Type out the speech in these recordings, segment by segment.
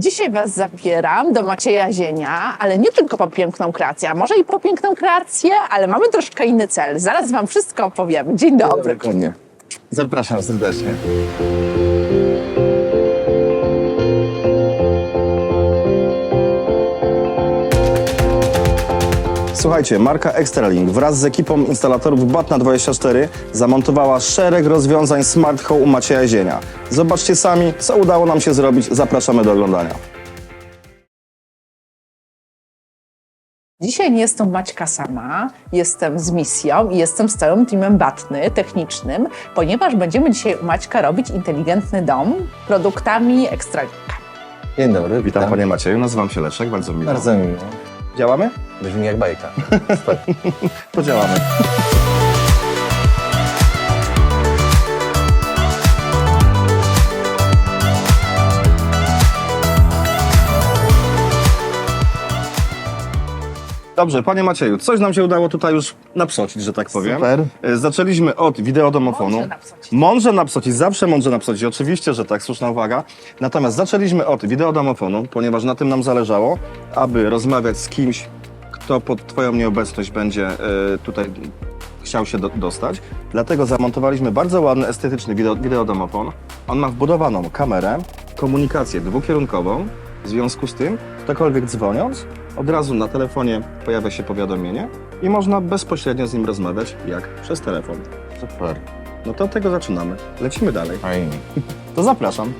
Dzisiaj Was zabieram do Macieja Zienia, ale nie tylko po piękną kreację, a może i po piękną kreację, ale mamy troszkę inny cel. Zaraz Wam wszystko opowiem. Dzień dobry. Dokładnie. Zapraszam serdecznie. Słuchajcie, marka Extralink wraz z ekipą instalatorów Batna24 zamontowała szereg rozwiązań Smart Home u Macieja Zienia. Zobaczcie sami, co udało nam się zrobić. Zapraszamy do oglądania. Dzisiaj nie jestem Maćka sama, jestem z misją i jestem z całym teamem Batny, technicznym, ponieważ będziemy dzisiaj u Maćka robić inteligentny dom produktami Ekstralinka. Dzień dobry, Witam panie Macieju, nazywam się Leszek, bardzo miło. Bardzo miło. Działamy? Brzmi jak bajka. Super. To działamy. Dobrze, panie Macieju, coś nam się udało tutaj już napsocić, że tak powiem. Super. E, Zaczęliśmy od wideodomofonu. Mądrze napsocić. Mądrze napsocić, zawsze mądrze napsocić, oczywiście, że tak, słuszna uwaga. Natomiast zaczęliśmy od wideodomofonu, ponieważ na tym nam zależało, aby rozmawiać z kimś, kto pod twoją nieobecność będzie e, tutaj chciał się do, dostać. Dlatego zamontowaliśmy bardzo ładny, estetyczny wideo, wideodomofon. On ma wbudowaną kamerę, komunikację dwukierunkową. W związku z tym, ktokolwiek dzwoniąc, od razu na telefonie pojawia się powiadomienie i można bezpośrednio z nim rozmawiać, jak przez telefon. Super. No to od tego zaczynamy. Lecimy dalej. Fajnie. To zapraszam.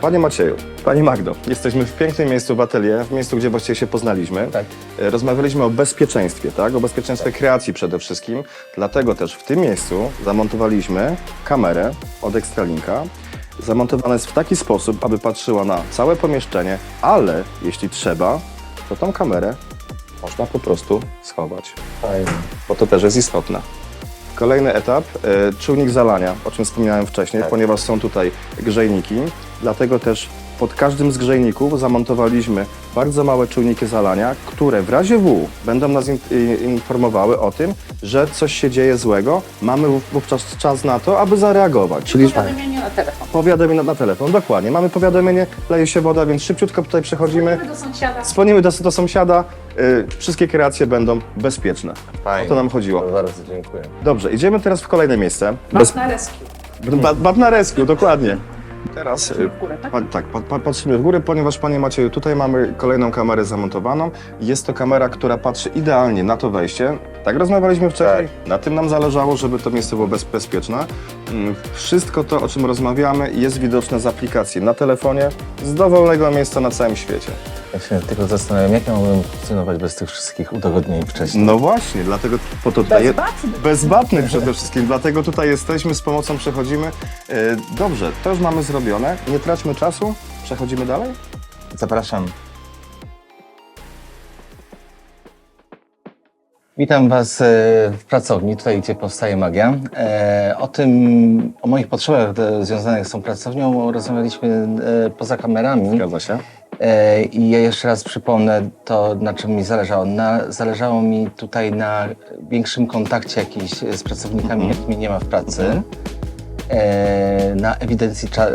Panie Macieju, Pani Magdo, jesteśmy w pięknym miejscu w atelier, w miejscu, gdzie właściwie się poznaliśmy. Tak. E, Rozmawialiśmy o bezpieczeństwie, tak? O bezpieczeństwie kreacji przede wszystkim. Dlatego też w tym miejscu zamontowaliśmy kamerę od Extralinka. Zamontowana jest w taki sposób, aby patrzyła na całe pomieszczenie, ale jeśli trzeba, to tą kamerę można po prostu schować Fajnie. bo to też jest istotne. Kolejny etap, e, czujnik zalania, o czym wspomniałem wcześniej, Tak. ponieważ są tutaj grzejniki, dlatego też pod każdym z grzejników zamontowaliśmy bardzo małe czujniki zalania, które w razie W będą nas in, informowały o tym, że coś się dzieje złego. Mamy wów- wówczas czas na to, aby zareagować. Czyli Powiadomienie na telefon. powiadomienie na, na telefon, dokładnie. Mamy powiadomienie, leje się woda, więc szybciutko tutaj przechodzimy. do sąsiada. Dzwonimy do, do sąsiada, y, wszystkie kreacje będą bezpieczne. Fajnie. O to nam chodziło. Bardzo dziękuję. Dobrze, idziemy teraz w kolejne miejsce. Bez... na rescue. Ba- rescue, dokładnie. Teraz y, W górę, tak? pa, tak, pa, pa, patrzymy w górę, ponieważ Panie Macieju, tutaj mamy kolejną kamerę zamontowaną. Jest to kamera, która patrzy idealnie na to wejście. Tak rozmawialiśmy wcześniej, na tym nam zależało, żeby to miejsce było bez, bezpieczne. Mm, Wszystko to, o czym rozmawiamy, jest widoczne z aplikacji na telefonie, z dowolnego miejsca na całym świecie. Ja się tylko zastanawiam, jak ja mogłem funkcjonować bez tych wszystkich udogodnień wcześniej. No właśnie, dlatego po to tutaj... Bezbatny. Bezbatny przede wszystkim, dlatego tutaj jesteśmy, z pomocą przechodzimy. E, Dobrze, to już mamy zrobione. Nie traćmy czasu, przechodzimy dalej. Zapraszam. Witam Was e, w pracowni, tutaj gdzie powstaje magia. E, O tym, o moich potrzebach e, związanych z tą pracownią rozmawialiśmy e, poza kamerami. Zgadza się. E, I ja jeszcze raz przypomnę to, na czym mi zależało. Na, zależało mi tutaj na większym kontakcie jakiś z pracownikami, Mhm. jak mnie nie ma w pracy. E, na ewidencji cza, e,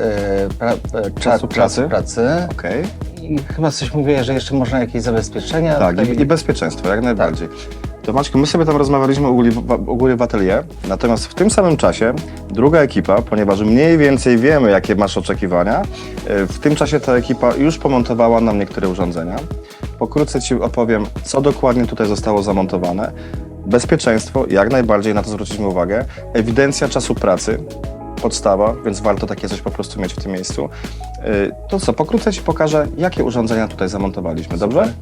pra, cza, Czasu pracy. pracy. Okej. I chyba coś mówię, że jeszcze można jakieś zabezpieczenia. Tak, tutaj- i, i bezpieczeństwo, jak najbardziej. To Maćku, my sobie tam rozmawialiśmy góry w atelier, natomiast w tym samym czasie druga ekipa, ponieważ mniej więcej wiemy, jakie masz oczekiwania, e, w tym czasie ta ekipa już pomontowała nam niektóre urządzenia. Pokrótce Ci opowiem, co dokładnie tutaj zostało zamontowane. Bezpieczeństwo, jak najbardziej na to zwróciliśmy uwagę. Ewidencja czasu pracy, podstawa, więc warto takie coś po prostu mieć w tym miejscu. E, To co, pokrótce Ci pokażę, jakie urządzenia tutaj zamontowaliśmy, dobrze?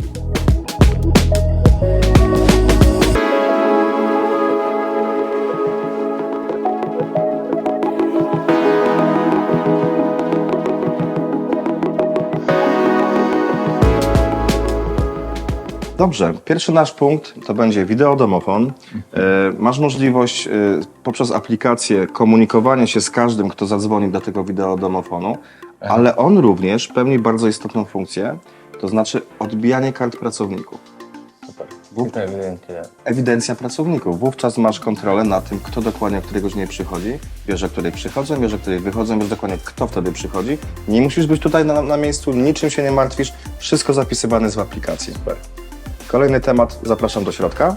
Dobrze, pierwszy nasz punkt to będzie wideodomofon. E, masz możliwość e, poprzez aplikację komunikowania się z każdym, kto zadzwoni do tego wideodomofonu, ale on również pełni bardzo istotną funkcję, to znaczy odbijanie kart pracowników. Super. Ewidencja pracowników. Wówczas masz kontrolę nad tym, kto dokładnie o której godzinie przychodzi. Wiesz, o której przychodzą, wiesz, o której wychodzą, wiesz dokładnie, kto wtedy przychodzi. Nie musisz być tutaj na, na miejscu, niczym się nie martwisz. Wszystko zapisywane jest w aplikacji. Kolejny temat, zapraszam do środka.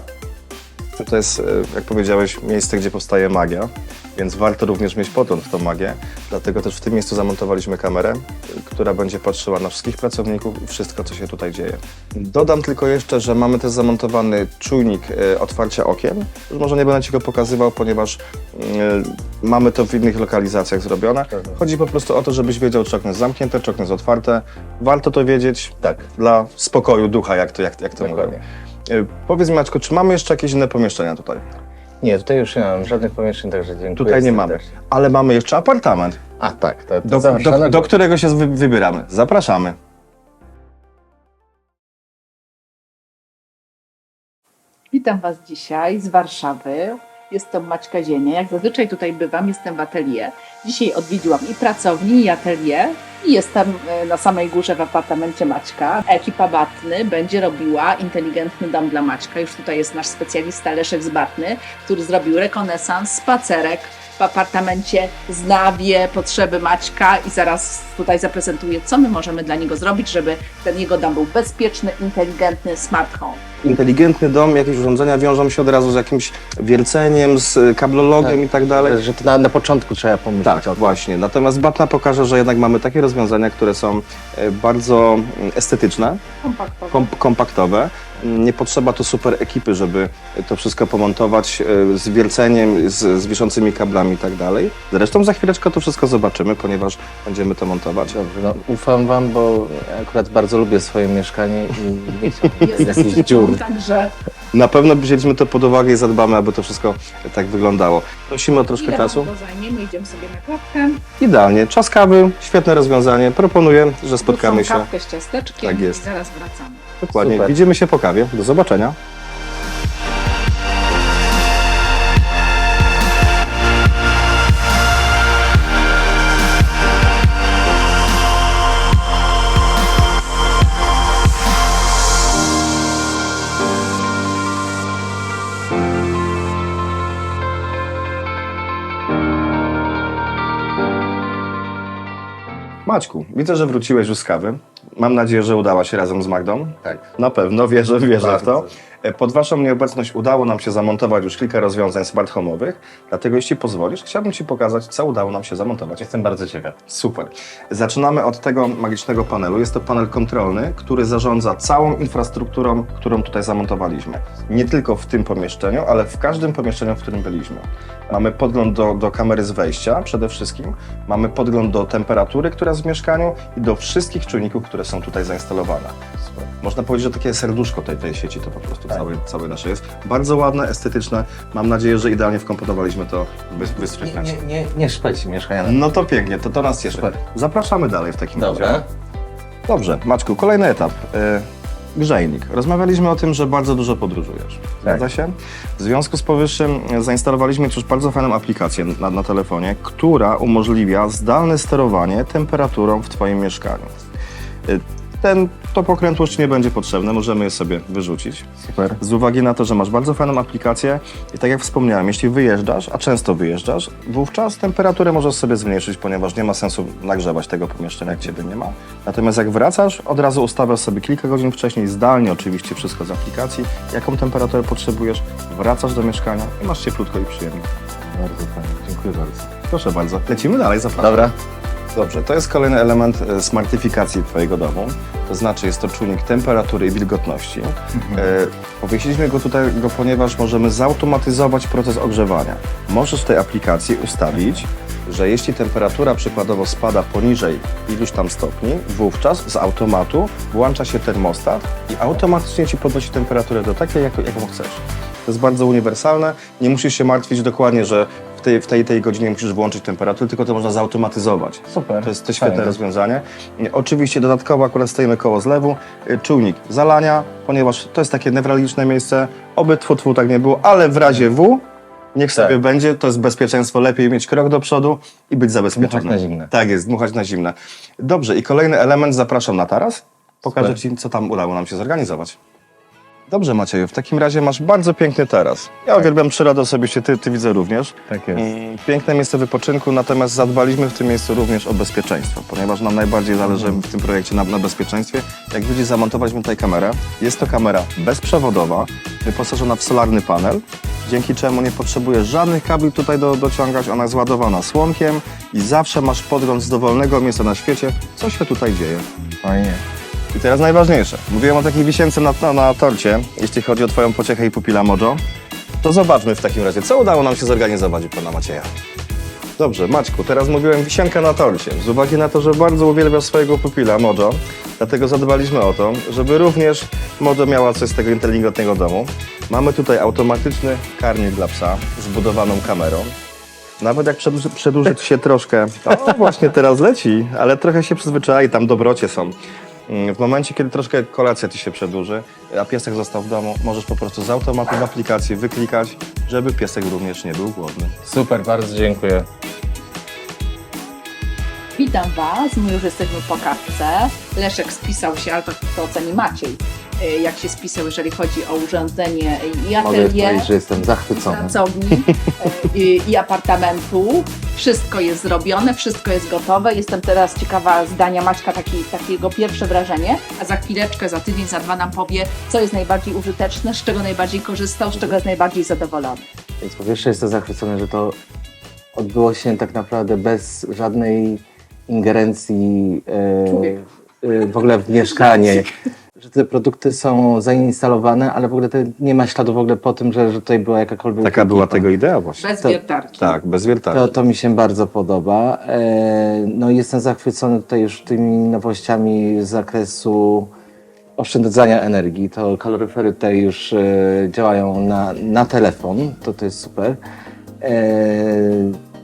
To jest, e, jak powiedziałeś, miejsce, gdzie powstaje magia, więc warto również mieć pogląd w tą magię. Dlatego też w tym miejscu zamontowaliśmy kamerę, która będzie patrzyła na wszystkich pracowników i wszystko, co się tutaj dzieje. Dodam tylko jeszcze, że mamy też zamontowany czujnik e, otwarcia okien. Już może nie będę Ci go pokazywał, ponieważ e, mamy to w innych lokalizacjach zrobione. Chodzi po prostu o to, żebyś wiedział, czy okno jest zamknięte, czy okno jest otwarte. Warto to wiedzieć Tak. dla spokoju ducha, jak to, jak, jak to. Dokładnie. E, Powiedz mi, Maćko, czy mamy jeszcze jakieś inne pomieszczenia tutaj? Nie, tutaj już nie mam żadnych pomieszczeń, także dziękuję. Tutaj nie mamy, serdecznie. ale mamy jeszcze apartament, A tak, to, to do, do, do którego się wy, wybieramy. Zapraszamy. Witam Was dzisiaj z Warszawy. Jestem Maćka Zienia. Jak zazwyczaj tutaj bywam, jestem w atelier. Dzisiaj odwiedziłam i pracownię, i atelier. I jestem e, na samej górze w apartamencie Maćka. Ekipa Batny będzie robiła inteligentny dom dla Maćka. Już tutaj jest nasz specjalista Leszek z Batny, który zrobił rekonesans, spacerek w apartamencie, zna, wie potrzeby Maćka i zaraz tutaj zaprezentuję, co my możemy dla niego zrobić, żeby ten jego dom był bezpieczny, inteligentny, smart home. Inteligentny dom, jakieś urządzenia wiążą się od razu z jakimś wierceniem, z kablologiem Tak. i tak dalej. Że to na, na początku trzeba pomyśleć Tak, o tym. właśnie. Natomiast Batna pokaże, że jednak mamy takie rozwiązania, które są e, bardzo mm, estetyczne, kom kompaktowe. Nie potrzeba tu super ekipy, żeby to wszystko pomontować e, z wierceniem, z, z wiszącymi kablami i tak dalej. Zresztą za chwileczkę to wszystko zobaczymy, ponieważ będziemy to montować. Dobrze, no, ufam wam, bo akurat bardzo lubię swoje mieszkanie i nie chciałbym jakichś dziur. Także Na pewno wzięliśmy to pod uwagę i zadbamy, aby to wszystko tak wyglądało. Prosimy o troszkę ile czasu. to zajmiemy? Idziemy sobie na kawkę. Idealnie. Czas kawy, świetne rozwiązanie. Proponuję, że spotkamy Wrócą się. kawkę z ciasteczkiem Tak jest. i zaraz wracamy. Dokładnie. Super. Widzimy się po kawie. Do zobaczenia. Maćku, widzę, że wróciłeś już z kawy. Mam nadzieję, że udała się razem z Magdą. Tak. Na pewno, wierzę, wierzę w to. E, Pod Waszą nieobecność udało nam się zamontować już kilka rozwiązań smart home'owych, dlatego jeśli pozwolisz, chciałbym Ci pokazać, co udało nam się zamontować. Jestem bardzo ciekaw. Super. Zaczynamy od tego magicznego panelu. Jest to panel kontrolny, który zarządza całą infrastrukturą, którą tutaj zamontowaliśmy. Nie tylko w tym pomieszczeniu, ale w każdym pomieszczeniu, w którym byliśmy. Mamy podgląd do, do kamery z wejścia przede wszystkim, mamy podgląd do temperatury, która jest w mieszkaniu i do wszystkich czujników, które są tutaj zainstalowane. Można powiedzieć, że takie serduszko tej, tej sieci to po prostu Tak. całe, całe nasze jest. Bardzo ładne, estetyczne. Mam nadzieję, że idealnie wkomponowaliśmy to w wystrój Nie, nie, nie, nie szpeci mieszkania. no to pięknie, to, to nas cieszy. Super. Zapraszamy dalej w takim razie. Dobra. Dobrze, Maczku, kolejny etap. E, Grzejnik. Rozmawialiśmy o tym, że bardzo dużo podróżujesz. Zgadza się? W związku z powyższym zainstalowaliśmy już bardzo fajną aplikację na, na telefonie, która umożliwia zdalne sterowanie temperaturą w Twoim mieszkaniu. E, Ten, to pokrętło już Ci nie będzie potrzebne, możemy je sobie wyrzucić. Super. Z uwagi na to, że masz bardzo fajną aplikację i tak jak wspomniałem, jeśli wyjeżdżasz, a często wyjeżdżasz, wówczas temperaturę możesz sobie zmniejszyć, ponieważ nie ma sensu nagrzewać tego pomieszczenia, jak Ciebie nie ma. Natomiast jak wracasz, od razu ustawiasz sobie kilka godzin wcześniej, zdalnie oczywiście wszystko z aplikacji, jaką temperaturę potrzebujesz, wracasz do mieszkania i masz cieplutko i przyjemnie. Bardzo fajnie. Dziękuję bardzo. Proszę bardzo. Lecimy dalej, zapraszam. Dobra. Dobrze, to jest kolejny element e, smartyfikacji Twojego domu. To znaczy jest to czujnik temperatury i wilgotności. E, powiesiliśmy go tutaj, go, ponieważ możemy zautomatyzować proces ogrzewania. Możesz w tej aplikacji ustawić, że jeśli temperatura przykładowo spada poniżej iluś tam stopni, wówczas z automatu włącza się termostat i automatycznie Ci podnosi temperaturę do takiej, jak, jaką chcesz. To jest bardzo uniwersalne. Nie musisz się martwić dokładnie, że tej, w tej, tej godzinie musisz włączyć temperaturę, tylko to można zautomatyzować. Super. To jest to świetne Fajne. rozwiązanie. Nie, Oczywiście dodatkowo akurat stoimy koło zlewu. Y, Czujnik zalania, ponieważ to jest takie newralgiczne miejsce. Oby tfu, tfu tak nie było, ale w razie W niech Tak. sobie będzie. To jest bezpieczeństwo. Lepiej mieć krok do przodu i być zabezpieczony. Dmuchać na zimne. Tak jest, dmuchać na zimne. Dobrze i kolejny element zapraszam na taras. Pokażę Super. Ci, co tam udało nam się zorganizować. Dobrze Macieju, w takim razie masz bardzo piękny taras. Ja uwielbiam przyrodę osobiście, ty, ty widzę również. Tak jest. Piękne miejsce wypoczynku, natomiast zadbaliśmy w tym miejscu również o bezpieczeństwo, ponieważ nam najbardziej zależy w tym projekcie na, na bezpieczeństwie. Jak widzisz, zamontowaliśmy tutaj kamerę. Jest to kamera bezprzewodowa, wyposażona w solarny panel, dzięki czemu nie potrzebujesz żadnych kabli tutaj do, dociągać. Ona jest ładowana słomkiem i zawsze masz podgląd z dowolnego miejsca na świecie, co się tutaj dzieje. Fajnie. I teraz najważniejsze. Mówiłem o takiej wisience na, na, na torcie, jeśli chodzi o twoją pociechę i pupila Mojo. To zobaczmy w takim razie, co udało nam się zorganizować u pana Macieja. Dobrze, Maćku, teraz mówiłem wisienka na torcie. Z uwagi na to, że bardzo uwielbiasz swojego pupila Mojo, dlatego zadbaliśmy o to, żeby również Mojo miała coś z tego inteligentnego domu. Mamy tutaj automatyczny karnik dla psa z budowaną kamerą. Nawet jak przedłuży, przedłuży się troszkę, o właśnie teraz leci, ale trochę się przyzwyczai, tam dobrocie są. Mm, W momencie, kiedy troszkę kolacja ci się przedłuży, a piesek został w domu, możesz po prostu z automatu w aplikacji wyklikać, żeby piesek również nie był głodny. Super, bardzo dziękuję. Witam Was, my już jesteśmy po kawce. Leszek spisał się, ale to, to oceni Maciej, y, jak się spisał, jeżeli chodzi o urządzenie i Mogę atelier, powiedzieć, że jestem zachwycony. pracowni y, i, i apartamentu. Wszystko jest zrobione, wszystko jest gotowe. Jestem teraz ciekawa zdania Maćka, taki, takiego pierwsze wrażenie, a za chwileczkę, za tydzień, za dwa nam powie, co jest najbardziej użyteczne, z czego najbardziej korzystał, z czego jest najbardziej zadowolony. Więc po pierwsze jestem zachwycony, że to odbyło się tak naprawdę bez żadnej ingerencji e, e, w ogóle w mieszkanie. Że te produkty są zainstalowane, ale w ogóle te, nie ma śladu w ogóle po tym, że, że tutaj była jakakolwiek Taka była tego idea właśnie. Bez To- wiertarki. Tak, bez wiertarki. To, to mi się bardzo podoba. E, no i jestem zachwycony tutaj już tymi nowościami z zakresu oszczędzania energii. To kaloryfery tutaj już e, działają na, na telefon, to to jest super.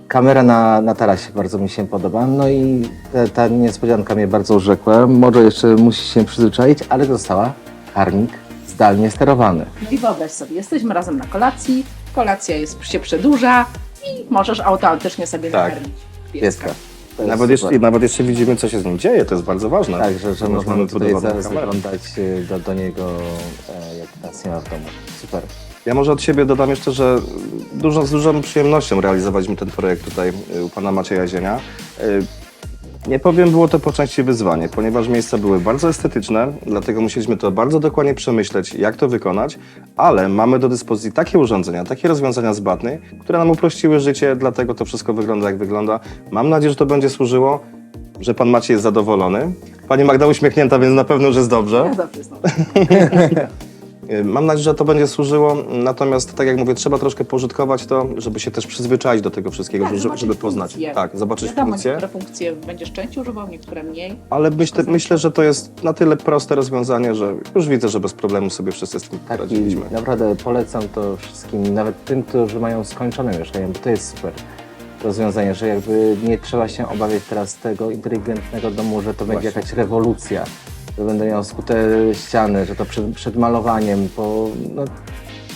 E, kamera na, na tarasie bardzo mi się podoba. No i ta, ta niespodzianka mnie bardzo urzekła. Może jeszcze musi się przyzwyczaić, ale dostała karmik zdalnie sterowany. No i wyobraź sobie, jesteśmy razem na kolacji, kolacja jest, się przedłuża i możesz automatycznie sobie Tak. nakarmić Pieska. To jest Nawet jeszcze, nawet jeszcze widzimy, co się z nim dzieje, to jest bardzo ważne. Tak, że, że możemy tutaj budowaną za, kamerę. zaglądać y, do, do niego, e, jak nas nie ma w domu. Super. Ja może od siebie dodam jeszcze, że dużo, z dużą przyjemnością realizowaliśmy ten projekt tutaj y, u pana Macieja Zienia. Y, Nie powiem, było to po części wyzwanie, ponieważ miejsca były bardzo estetyczne, dlatego musieliśmy to bardzo dokładnie przemyśleć, jak to wykonać, ale mamy do dyspozycji takie urządzenia, takie rozwiązania zbatne, które nam uprościły życie, dlatego to wszystko wygląda jak wygląda. Mam nadzieję, że to będzie służyło, że pan Maciej jest zadowolony. Pani Magda uśmiechnięta, więc na pewno już jest dobrze. Ja dobrze znam. Y, Mam nadzieję, że to będzie służyło, natomiast tak jak mówię, trzeba troszkę pożytkować to, żeby się też przyzwyczaić do tego wszystkiego, Tak, żeby, żeby poznać. funkcje. Tak, zobaczyć Wiadomo, funkcje. niektóre funkcje będziesz częściej używał, niektóre mniej. Ale myślę, myślę, że to jest na tyle proste rozwiązanie, że już widzę, że bez problemu sobie wszyscy z tym Tak i poradziliśmy. naprawdę polecam to wszystkim, nawet tym, którzy mają skończone mieszkanie, bo to jest super rozwiązanie, że jakby nie trzeba się obawiać teraz tego inteligentnego domu, że to będzie Właśnie. jakaś rewolucja, że będą miał skute ściany, że to przed, przed malowaniem, bo no,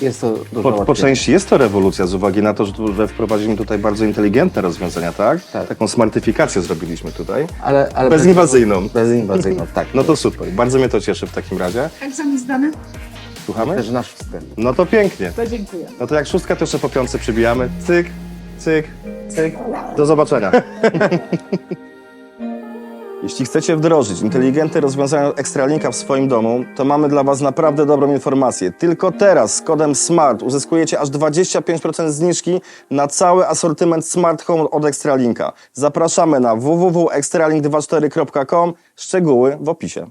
jest to dużo Po, po łatwiej. części jest to rewolucja z uwagi na to, że, tu- że wprowadziliśmy tutaj bardzo inteligentne rozwiązania, tak? Tak. Taką smartyfikację zrobiliśmy tutaj. ale, ale Bezinwazyjną. Bezinwazyjną, tak. No to super, bardzo mnie to cieszy w takim razie. Egzamin zdany? Słuchamy? Też na szóstkę. No to pięknie. To dziękuję. No to jak szóstka, to jeszcze po piątce przybijamy. Cyk, cyk, cyk. Do zobaczenia. Jeśli chcecie wdrożyć inteligentne rozwiązania Ekstralinka w swoim domu, to mamy dla Was naprawdę dobrą informację. Tylko teraz z kodem SMART uzyskujecie aż 25% zniżki na cały asortyment Smart Home od Ekstralinka. Zapraszamy na www.ekstralink24.com. Szczegóły w opisie.